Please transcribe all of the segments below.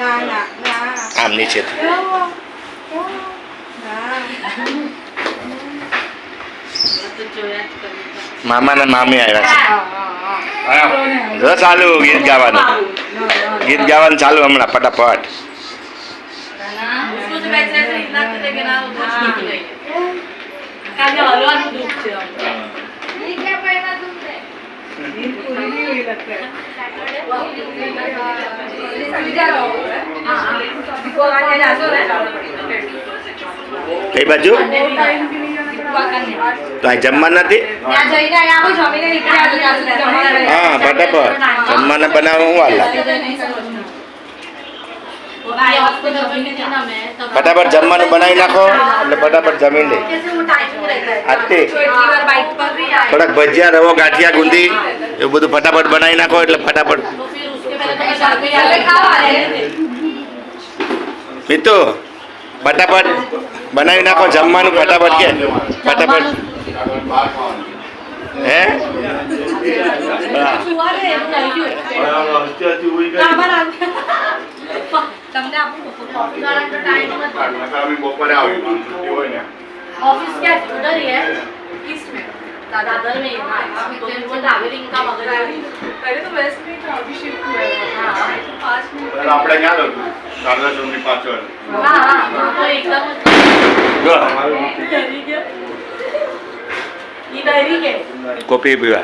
આમ નીચે મામા ને મામી આવ્યા છે જો ચાલુ ગીત ગાવાનું ગીત ગાવાનું ચાલુ હમણાં ફટાફટ હલવાનું દુઃખ છે કઈ બાજુ? તો આ જમવા નથી? હા ફટાફટ. જમવાના બનાવવા હું હાલ. લાગે ફટાફટ જમવાનું બનાવી નાખો એટલે ફટાફટ જમી લે. થોડાક ભજીયા રવો ગાંઠિયા ગુંદી એવું બધું ફટાફટ બનાવી નાખો એટલે ફટાફટ. મીતુ ફટાફટ બનાવી નાખો જમવાનું ફટાફટ કે. ફટાફટ. હે? હા. તમને બપોરે આવી છુટ્ટી હોય ને ऑफिस क्या उधर ही है किस में दादर में हाँ तो वो ट्रैवलिंग का मगर पहले तो वेस्ट में था अभी शिफ्ट हुआ है हाँ तो पास में ત્યારે આપણે ક્યાં હતું શારદાશ્રમની પાછળ हाँ हाँ वो तो एकदम જો, इधर ही है કોફી પીવા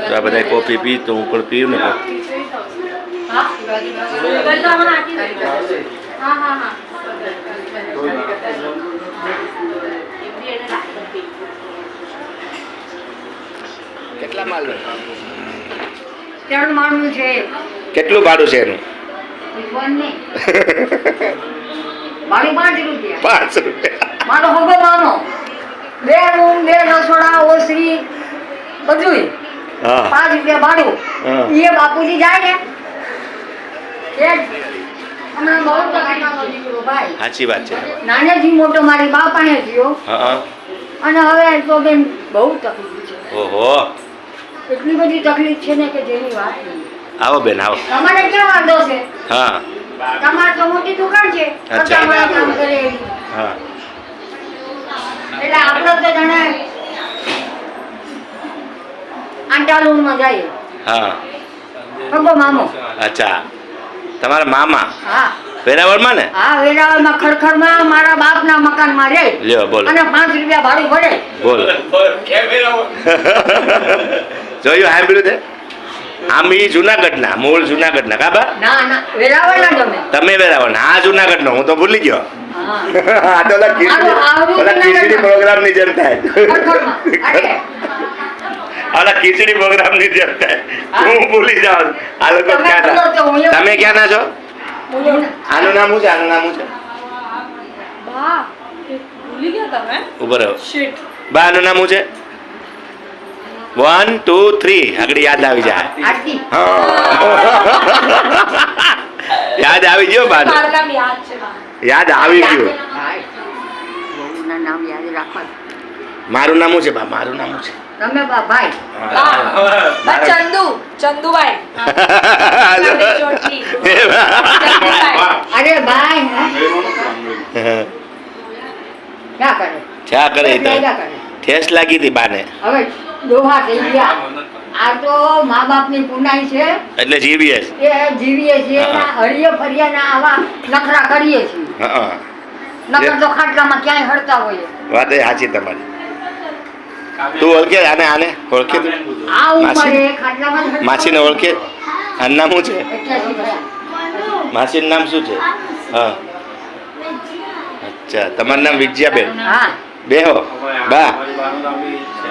તો આ બધા કોફી પી તો હું પણ પીવું ને કેટલા માલ ત્રણ માળનું છે. કેટલું ભાડું છે એનું? મારું પાંચ રૂપિયા. મારો હગો માનો. બે રૂમ બે રસોડા ઓસરી બધુંય. પાંચ રૂપિયા ભાડું. એ બાપુજી જાય ને એ જ હમણાં બહુ તકલીફમાં દીકરો ભાઈ સાચી વાત છે. નાનેથી મોટો મારી બા પાસે થયો અને હવે તો બેન બહુ તકલીફ છે. ઓહો. એટલી બધી તકલીફ છે ને કે જેની વાત આવો બેન આવો. તમારે ક્યાં વાંધો છે? હા. તમારે તો મોટી દુકાન છે. અચ્છા. કામ કરે હા. એટલે આપણે તો જણે આંટાલુમાં જઈએ. હા. મામો. અચ્છા. તમારા મામા? હા. વેરાવળમાં ને? હા વેરાવળમાં ખડખડમાં મારા બાપના મકાનમાં રહે લ્યો બોલો. અને પાંચ રૂપિયા ભાડું ભરે બોલો. જોયું સાંભળ્યું તે? આમ ઈ જુનાગઢના મૂળ જુનાગઢના કાબા ના ના વેરાવળના ગમે. તમે વેરાવળ હા જુનાગઢનો હું તો ભૂલી ગયો. હા. આ તો ઓલા ખીચડી ઓલા ખીચડી પ્રોગ્રામની જેમ થાય. અલા ખીચડી પ્રોગ્રામની જતા હું ભૂલી જાઉં. આ લોકો ક્યાં હતા તમે ક્યાં ના છો? આનું નામ શું છે? આનું નામ છે? ઊભો આનું નામ છે? વન ટુ થ્રી આગળ યાદ આવી જાય. યાદ આવી ગયો બા. યાદ આવી ગયું. મારું નામ છે બા? મારું નામ છે? તમે ભાઈ ચંદુ ચંદુભાઈ અરે ભાઈ ક્યાં કરે ચા કરે એ તો ક્યાં કરે ઠેસ લાગી હતી બાને હવે દોહા થઈ ગયા આ તો મા બાપની પુનાઈ છે એટલે જીવીએ એ જીવીએ છીએ એના ફરિયા ફરિયાના આવા નખરા કરીએ છીએ નખર તો ખાટલામાં ક્યાંય હળતા હોઈએ વાત એ સાચી તમારી તું ઓળખે આને આને? ઓળખે તું? માસી? માસીને ઓળખે. આનું નામ શું છે? માસીનું નામ શું છે? હા. અચ્છા તમારું નામ વિજયાબેન? બે હો? બા.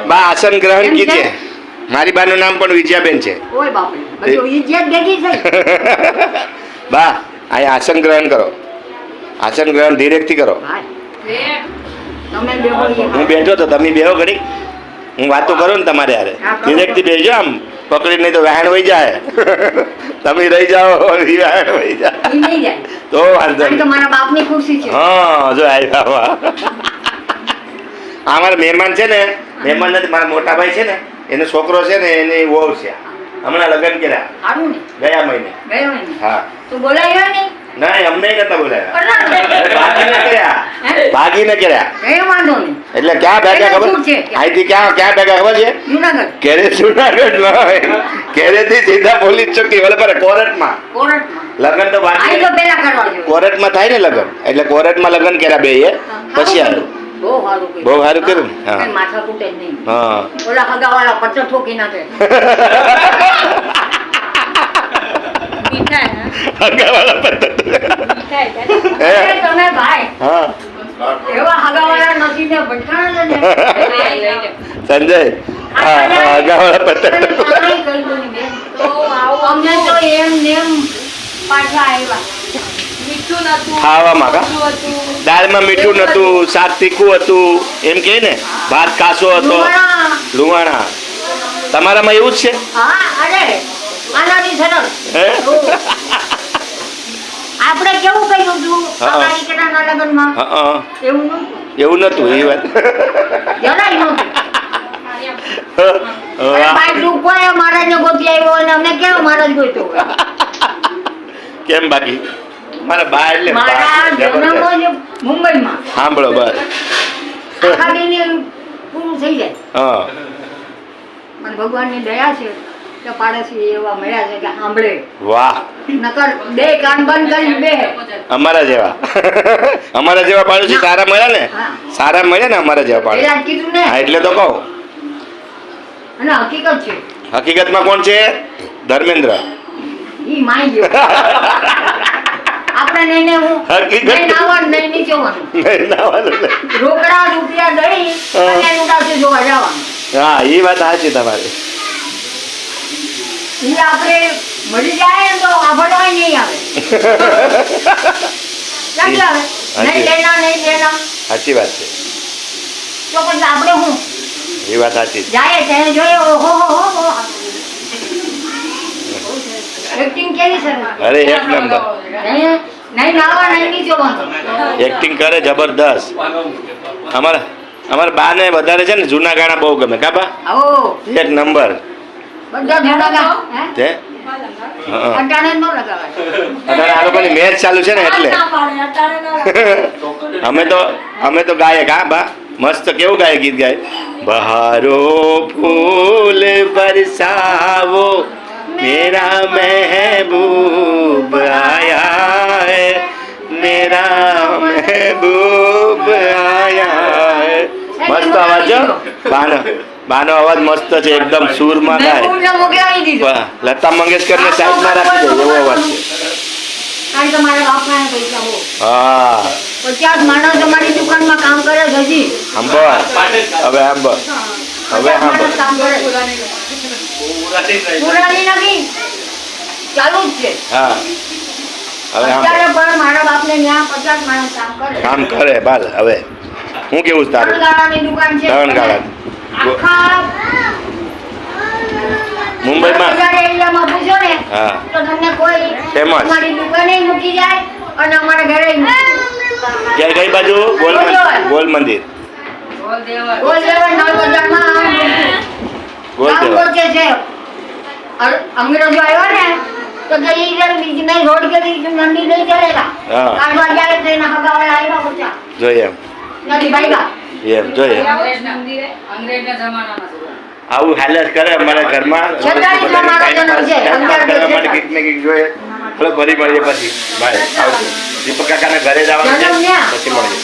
બા આસન ગ્રહણ કીજે મારી બાનું નામ પણ વિજયાબેન છે. બા અહીંયા આસન ગ્રહણ કરો. આસન ગ્રહણ ધીરેકથી કરો. હું બેઠો તો તમે બેહો ઘડી હું વાતો કરું ને તમારે યારે નિરેકથી બેસજો આમ. પકડી નહીં તો વહેણ વહી જાય. તમે રહી જાઓ વહેણ વહી જાય. નહીં તો વાંધો નહીં. હા જો આવ્યા વા. આ મારા મહેમાન છે ને મહેમાન નથી મારા મોટા ભાઈ છે ને એનો છોકરો છે ને એને વહુ છે. હમણાં લગ્ન કર્યા. ગયા મહિને. હા. તું બોલાયો ને અમને નતા બોલાયા ભાગીને કર્યા. એટલે ક્યાં ભેગા ખબર? અહીંથી ક્યાં ક્યાં ભેગા ખબર છે? કેરે જુનાગઢ ન કેરેથી સીધા પોલીસ ચોકી પર કોરટમાં. લગ્ન તો બાકી કોરટમાં થાય ને લગ્ન. એટલે કોરટમાં લગ્ન કર્યા બે પછી આવ્યું બહુ સારું કર્યું. હા. માથા તૂટે નહીં. હા. ઓલા હગાવાળા પથ્થર ઠોકી નાખે મીઠા હે? હગાવાળા પદ્ધતિ. મીઠા હે, હે? અરે તમે ભાઈ હા એવા હગાવાળા નથી ને ભટકાણા સંજય હગાવાળા પદ્ધતિ. મીઠું નતું ખાવામાં? દાળમાં મીઠું નતું શાક તીખું હતું એમ કે ને ભાત કાસો હતો લુવાણા તમારામાં એવું જ છે આનાથી આપણે કેવું કહ્યું હતું હા. અમારી લગ્નમાં. એવું એવું નતું એ વાત. જરાય નહોતું. કેમ બાકી? મારા બા એટલે. મુંબઈમાં. સાંભળો બસ. થઈ જાય. ભગવાનની દયા છે. કે પાડોશી એવા મળ્યા છે કે સાંભળે. વાહ. નકર બે કાન બંધ કરી બે. અમારા જેવા. અમારા જેવા પાડોશી સારા મળ્યા ને? હા. સારા મળ્યા ને અમારા જેવા પાડોશી? કીધું ને. એટલે તો કહું. અને હકીકત છે. હકીકતમાં કોણ છે? ધર્મેન્દ્ર. ઈ માઈ ગયો. આપણે નહીં ને હું નહીં નાવાનું નહીં નહીં, નાવાનું નહીં. રોકડા રૂપિયા દઈ અને જોવા જવાનું. હા એ વાત સાચી તમારી. ઈ આપણે મળી જાય તો આભળવાય નહીં આવે. ક્યાંથી આવે સાચી. નહીં લેના નહીં લેના સાચી વાત છે. તો પછી આપણે હું? એ વાત સાચી જાય ત્યારે જોઈએ ઓહો હો હો હો. એક્ટિંગ કેવી સરસ અરે એક નંબર. નહીં નાવા એક્ટિંગ કરે જબરદસ્ત. અમારા અમારા બા ને વધારે છે ને જૂના ગાણા બહુ ગમે. કાબા એક નંબર. તે? આ લોકોની મેચ ચાલુ છે ને એટલે. અમે તો અમે તો ગાયક હા બા. મસ્ત કેવું ગાય ગીત ગાય? બહારો ફૂલ બરસાવો મેરા મહેબૂબ આયા હે મેરા મહેબૂબ આયા હે મસ્ત અવાજ હો. બાનો બાનો અવાજ મસ્ત છે એકદમ સૂરમાં ગાય મહેબૂબને મોકલાવી દીધો વાહ, લતા મંગેશકરને સાઈડમાં રાખી દે એવો અવાજ છે. હો. પચાસ માણસ તમારી દુકાનમાં કામ કરે છે હજી. સાંભળ હવે સાંભળ હવે સાંભળ કામ કરે છે. પુરાણી નથી. ચાલુ જ છે. હા. કામ કરે કામ બાલ હવે. હું કેવું છે તારું? ત્રણ દુકાન છે. ત્રણ ગાળા. મુંબઈમાં? એરિયામાં પૂછો ને હા. તો તમને કોઈ Famous. અમારી દુકાને મૂકી જાય અને અમારા ઘરે ક્યાં કઈ બાજુ ગોલ મંદિર ગોલ મંદિર. ગોલ દેવળ નવ ગોલ કામ છે. અંગ્રેજો આવ્યા ને તો કે ઈ જણ બીજને રોડ કે બીજ મંડી નહીં ચડેલા. હા. કાઢવા જાય તો એના હગાવાળા આવ્યા બધા જોઈએ એમ. એમ જોઈએ. આવું હાલત કરે અમારા ઘરમાં. કંઈક ને કંઈક જોઈએ. ચલો ફરી મળીએ પછી. બાય. આવજો. દીપક કાકાના ઘરે જવાનું છે પછી મળીએ.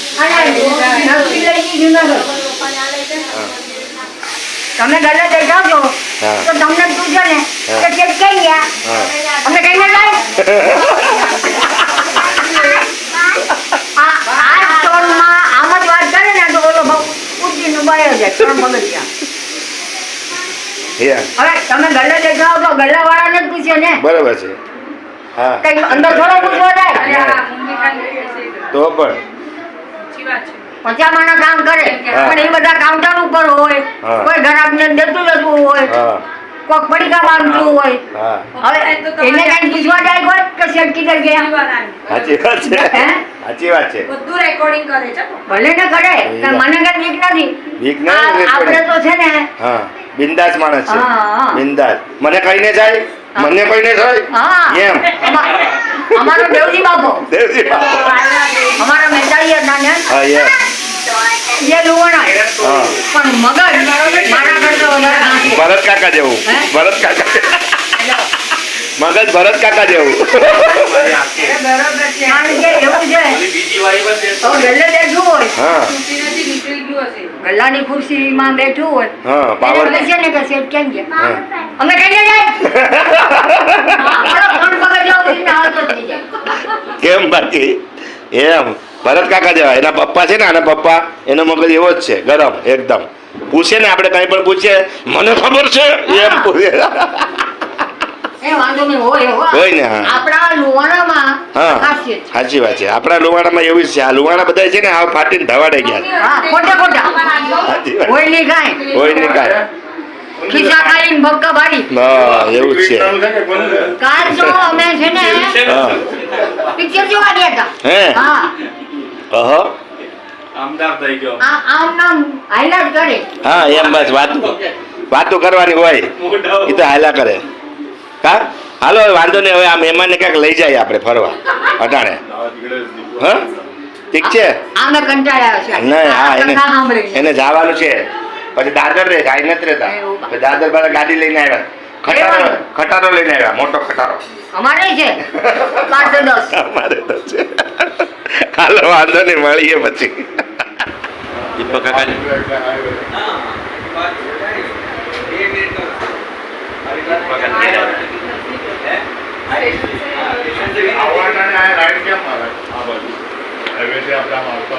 તમે ઘરે જઈ છો? તો તમને પૂછો ને. કે કઈ ગયા? અમે કઈ ના જાય આ આ સ્ટોરમાં આમ જ વાત કરે ને તો ઓલો ભાવ ઉઠીને બાયો જાય ત્રણ પગથિયા હવે તમે ગલ્લે બેઠા તો ગલ્લા વાળાને જ પૂછે ને. બરાબર છે. હા. કઈ અંદર થોડો પૂછવા જાય? તો પણ. પચામાના કામ કરે. પણ એ બધા કાઉન્ટર ઉપર હોય. કોઈ કોઈ ને દેતું જતું હોય. હા કોઈક પડીકા બાંધતું હોય. હવે એને કઈ પૂછવા જાય કોઈ કે શેઠ કીધર ગયા? સાચી વાત છે. સાચી વાત છે. બધું રેકોર્ડિંગ કરે છે ભલે ને કરે પણ મને કઈ બીક નથી. બીક નથી આપણે તો છે ને હા બિંદાસ માણસ છે. બિંદાસ. મને કહીને જાય? મને કહીને હા. એમ. અમા- અમારો દેવજી બાપો. દેવજી બાપો. અમારો મહેતાજી હતા હા એમ ભરત કાકા જેવું. ભરત કાકા. મગજ ભરત કાકા જેવું. બેઠું હોય. હા. પાવર છે ને કે શેઠ કેમ છે અમે કહીએ જાય. કેમ બાકી? એમ. ભરત કાકા જેવા. એના પપ્પા છે ને આના પપ્પા. એનો મગજ એવો જ છે ગરમ એકદમ. પૂછે ને આપણે કઈ પણ પૂછીએ મને ખબર છે? એમ પૂછે. સાચી વાત છે. આપણા લુવાણામાં એવું જ છે. આ લુવાણા બધા છે ને આ ફાટીને ધવાડે ગયા છે. ખિસ્સા ખાલીને ભક્કા ભારી હા એવું છે. કાલ જો અમે છે ને પિક્ચર જોવા ગયા હતા. હે? હા. અહ. આમદાર થઈ ગયો. આ આમ નામ હાઈલાઇટ કરે. હા એમ બસ વાતો વાતો કરવાની હોય. એ તો હાયલા કરે. હા? હાલો વાંધો નહીં હવે આ મહેમાનને ક્યાંક લઈ જાય આપણે ફરવા અટાણે. હા ઠીક છે? આમે કંટાળ્યા છે નહીં હા એને એને જવાનું છે. પછી દાદર રહે ગાય નથી રહેતા. દાદર બાદ ગાડી લઈને આવ્યા. ખટારો ખટારો લઈને આવ્યા મોટો ખટારો. અમારે છે. અમારે તો છે. હાલો વાંધો નહીં મળીએ પછી. દીપક કાકા આવવાના રાઈડ કેમ આવે આ બાજુ. હાઈવે છે આપણા મારફત